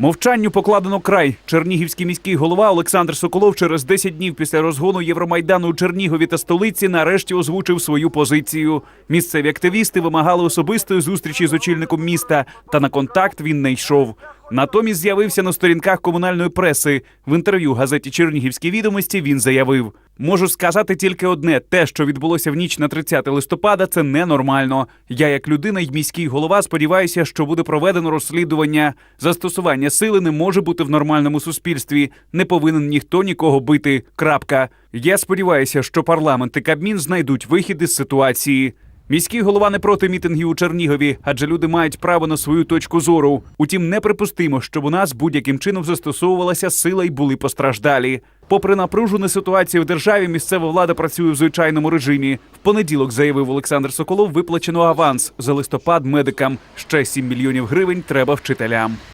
Мовчанню покладено край. Чернігівський міський голова Олександр Соколов через 10 днів після розгону Євромайдану у Чернігові та столиці нарешті озвучив свою позицію. Місцеві активісти вимагали особистої зустрічі з очільником міста, та на контакт він не йшов. Натомість з'явився на сторінках комунальної преси. В інтерв'ю газеті Чернігівські відомості він заявив: можу сказати тільки одне: те, що відбулося в ніч на 30 листопада, це ненормально. Я, як людина й міський голова, сподіваюся, що буде проведено розслідування. Застосування сили не може бути в нормальному суспільстві. Не повинен ніхто нікого бити. Крапка. Я сподіваюся, що парламент і Кабмін знайдуть вихід із ситуації. Міський голова не проти мітингів у Чернігові, адже люди мають право на свою точку зору. Утім, неприпустимо, щоб у нас будь-яким чином застосовувалася сила і були постраждалі. Попри напружену ситуацію в державі, місцева влада працює в звичайному режимі. В понеділок заявив Олександр Соколов, виплачено аванс за листопад медикам. Ще 7 мільйонів гривень треба вчителям.